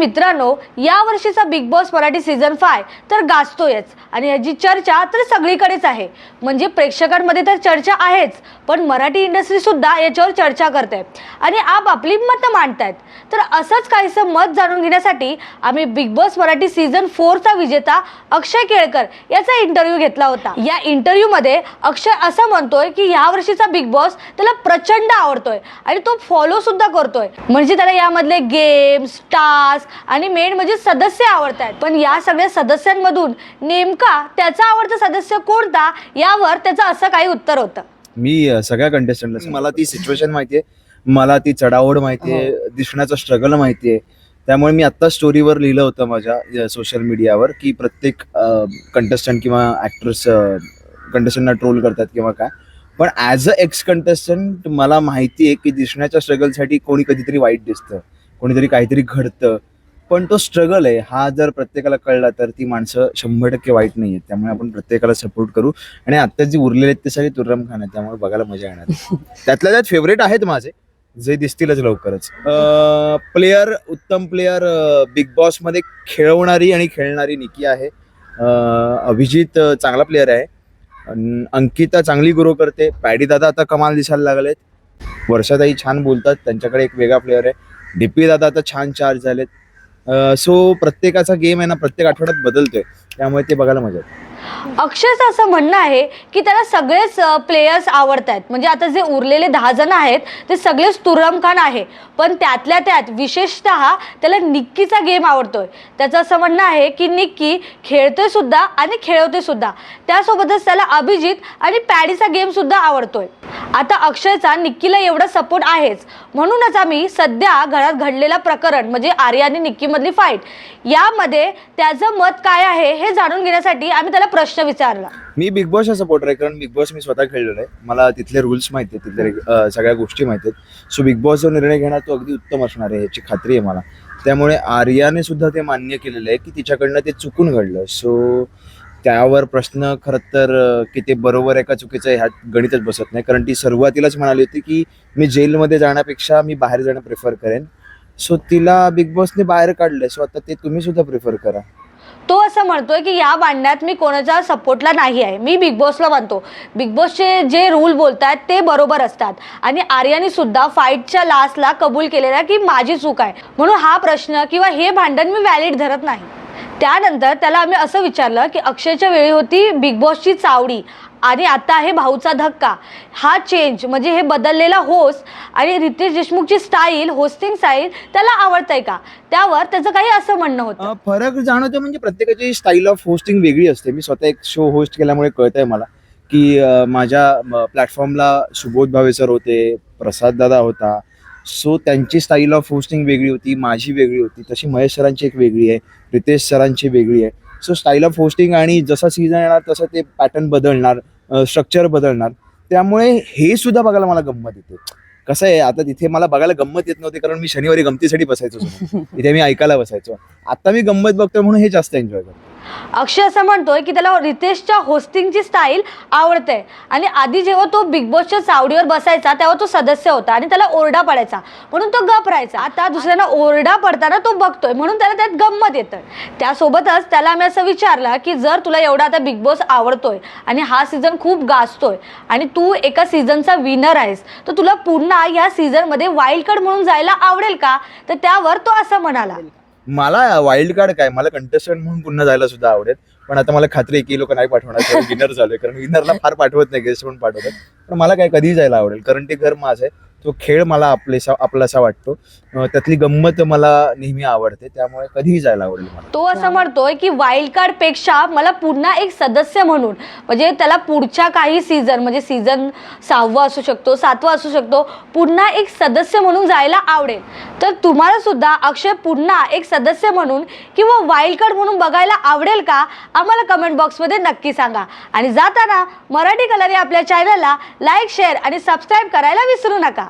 मित्रांनो या वर्षीचा big boss Marathi season five तर गाजतोयच. आणि याची चर्चा तर सगळीकडेच आहे. म्हणजे प्रेक्षकांमध्ये तर चर्चा आहेच पण मराठी इंडस्ट्री सुद्धा याच्यावर चर्चा करते आणि आपापली मतं मांडतायत. तर असंच काहीसं मत जाणून घेण्यासाठी आम्ही बिग बॉस मराठी सीझन फोरचा विजेता अक्षय केळकर याचा इंटरव्ह्यू घेतला होता. या इंटरव्ह्यूमध्ये अक्षय असं म्हणतोय की या वर्षीचा बिग बॉस त्याला प्रचंड आवडतोय आणि तो फॉलो सुद्धा करतोय. म्हणजे त्याला यामधले गेम्स टास्क आणि मेन म्हणजे सदस्य आवडत आहेत पण या सगळ्या सदस्यांमधून नेमका त्याचा आवडता सदस्य कोणता? यावर त्याचं असं काही उत्तर होतं. मी सगळ्या कंटेस्टंटला मला ती सिच्युएशन माहितीये. मला ती चढाओढ माहितीये. दिसण्याचं स्ट्रगल माहितीये. त्यामुळे मी आत्ता स्टोरीवर लिहिलं होतं माझ्या सोशल मीडियावर की प्रत्येक कंटेस्टंट किंवा ऍक्ट्रेस कंटेस्टंटना ट्रोल करतात किंवा काय. पण ॲज अ एक्स कंटेस्टंट मला माहिती आहे की दिसण्याच्या स्ट्रगलसाठी कोणी कधीतरी वाईट दिसतं. कोणीतरी काहीतरी घडतं. पण तो स्ट्रगल आहे. हा जर प्रत्येकाला कळला तर ती माणसं शंभर टक्के वाईट नाही आहेत त्यामुळे आपण प्रत्येकाला सपोर्ट करू. आणि आता जी उरलेले आहेत ते सगळे तुर्रम खान आहेत. त्यामुळे बघायला मजा येणार त्यातल्या त्यात फेवरेट आहेत माझे. जे दिसतीलच लवकरच. प्लेयर उत्तम प्लेयर बिग बॉसमध्ये खेळवणारी आणि खेळणारी निकी आहे. अभिजित चांगला प्लेयर आहे. अंकिता चांगली ग्रो करते. पॅडी दादा आता कमाल दिसायला लागलेत. वर्षाताई छान बोलतात. त्यांच्याकडे एक वेगळा प्लेअर आहे. डीपी दादा आता छान चार्ज झालेत. सो प्रत्येकाचा गेम आहे ना प्रत्येक आठवड्यात बदलतोय. त्यामुळे ते बघायला मजा येते. अक्षयचं असं म्हणणं आहे की त्याला सगळेच प्लेयर्स आवडत आहेत म्हणजे आता जे उरलेले दहा जण आहेत ते सगळेच तुरमखान आहे. पण त्यातल्या त्यात विशेषतः त्याला निक्कीचा गेम आवडतोय. त्याचं असं म्हणणं आहे की निक्की खेळतोय सुद्धा आणि खेळवते सुद्धा. त्यासोबतच त्याला अभिजित आणि पॅडीचा गेम सुद्धा आवडतोय. आता अक्षयचा निक्कीला एवढा सपोर्ट आहेच. म्हणूनच आम्ही सध्या घरात घडलेला प्रकरण म्हणजे आर्या आणि निक्कीमधली फाईट यामध्ये त्याचं मत काय आहे हे जाणून घेण्यासाठी आम्ही त्याला प्रश्न विचारला. मी बिग बॉसचा सपोर्टर आहे कारण बिग बॉस मी स्वतः खेळलेलो आहे. मला तिथले रूल्स माहिती आहेत तिथले अं, सगळ्या गोष्टी माहिती आहेत. सो बिग बॉसचा निर्णय घेणार तो अगदी उत्तम असणार आहे याची खात्री आहे मला. त्यामुळे आर्याने सुद्धा ते मान्य केलेलं आहे की तिच्याकडनं ते चुकून घडलं. सो त्यावर प्रश्न खरं तर की ते बरोबर आहे का चुकीचं आहे ह्यात गणितच बसत नाही. कारण ती सुरुवातीलाच म्हणाली होती की मी जेलमध्ये जाण्यापेक्षा मी बाहेर जाणं प्रिफर करेन. सो तिला बिग बॉसने बाहेर काढलंय. सो आता ते तुम्ही सुद्धा प्रिफर करा. तो असं म्हणतोय की या भांडण्यात मी कोणाच्या सपोर्टला नाही आहे. मी बिग बॉसला मानतो. बिग बॉसचे जे रूल बोलतात ते बरोबर असतात. आणि आर्याने सुद्धा फाईटच्या लास्टला कबूल केलेला आहे की माझी चूक आहे. म्हणून हा प्रश्न किंवा हे भांडण मी व्हॅलिड धरत नाही. त्यानंतर त्याला आम्ही असं विचारलं की अक्षयच्या वेळी होती बिग बॉसची चावडी. आणि आता आहे भाऊचा धक्का. हा चेंज म्हणजे हे बदललेला होस्ट आणि रितेश देशमुखची स्टाईल होस्टिंग स्टाईल त्याला आवडतंय का? त्यावर त्याचं काही असं म्हणणं होतं. फरक जाणवतो म्हणजे प्रत्येकाची स्टाईल ऑफ होस्टिंग वेगळी असते. मी स्वतः एक शो होस्ट केल्यामुळे कळतंय मला की माझ्या प्लॅटफॉर्मला सुबोध भावे सर होते प्रसाद दादा होता सो त्यांची स्टाईल ऑफ होस्टिंग वेगळी होती माझी वेगळी होती. तशी महेश सरांची एक वेगळी आहे रितेश सरांची वेगळी आहे. सो स्टाईल ऑफ होस्टिंग आणि जसा सीझन येणार तसं ते पॅटर्न बदलणार स्ट्रक्चर बदलणार. त्यामुळे हे सुद्धा बघायला मला गंमत येते. कसं आहे आता तिथे मला बघायला गंमत येत नव्हती कारण मी शनिवारी गमतीसाठी बसायचो. तिथे मी ऐकायला बसायचो. आता मी गंमत बघतोय म्हणून हे जास्त एन्जॉय करतो. अक्षय असं म्हणतोय की त्याला रितेशच्या होस्टिंगची स्टाईल आवडते. आणि आधी जेव्हा तो बिग बॉसच्या चावडीवर बसायचा तेव्हा तो सदस्य होता आणि त्याला ओरडा पडायचा. म्हणून तो गप राहायचा. आता दुसऱ्यांना ओरडा पडताना तो बघतोय म्हणून त्याला त्यात गंमत येतं त्यासोबतच त्याला आम्ही असं विचारलं की जर तुला एवढा आता बिग बॉस आवडतोय आणि हा सीझन खूप गाजतोय आणि तू एका सीझनचा विनर आहेस तर तुला पुन्हा या सीझनमध्ये वाईल्ड कार्ड म्हणून जायला आवडेल का? तर त्यावर तो असं म्हणाला. मला वाईल्ड कार्ड काय? मला कंटेस्टंट म्हणून पुन्हा जायला सुद्धा आवडेल. पण आता मला खात्री आहे की लोक नाही पाठवणार विनर झालोय. कारण विनरला फार पाठवत नाही गेस्ट म्हणून पाठवतात पण मला काय कधीही जायला आवडेल कारण ते घर माझं आहे. तो खेळ मला आपलेसा आपलासा वाटतो. त्यातली गंमत मला नेहमी आवडते त्यामुळे कधीही जायला आवडेल मला. तो असं म्हणतोय की वाईल्ड कार्डपेक्षा मला पुन्हा एक सदस्य म्हणून म्हणजे त्याला पुढच्या काही सीझन म्हणजे सीझन सहावा असू शकतो सातवा असू शकतो पुन्हा एक सदस्य म्हणून जायला आवडेल. तर तुम्हाला सुद्धा अक्षय पुन्हा एक सदस्य म्हणून किंवा वाईल्ड कार्ड म्हणून बघायला आवडेल का? आम्हाला कमेंट बॉक्समध्ये नक्की सांगा. आणि जाताना मराठी कलर या आपल्या चॅनलला लाईक शेअर आणि सबस्क्राईब करायला विसरू नका.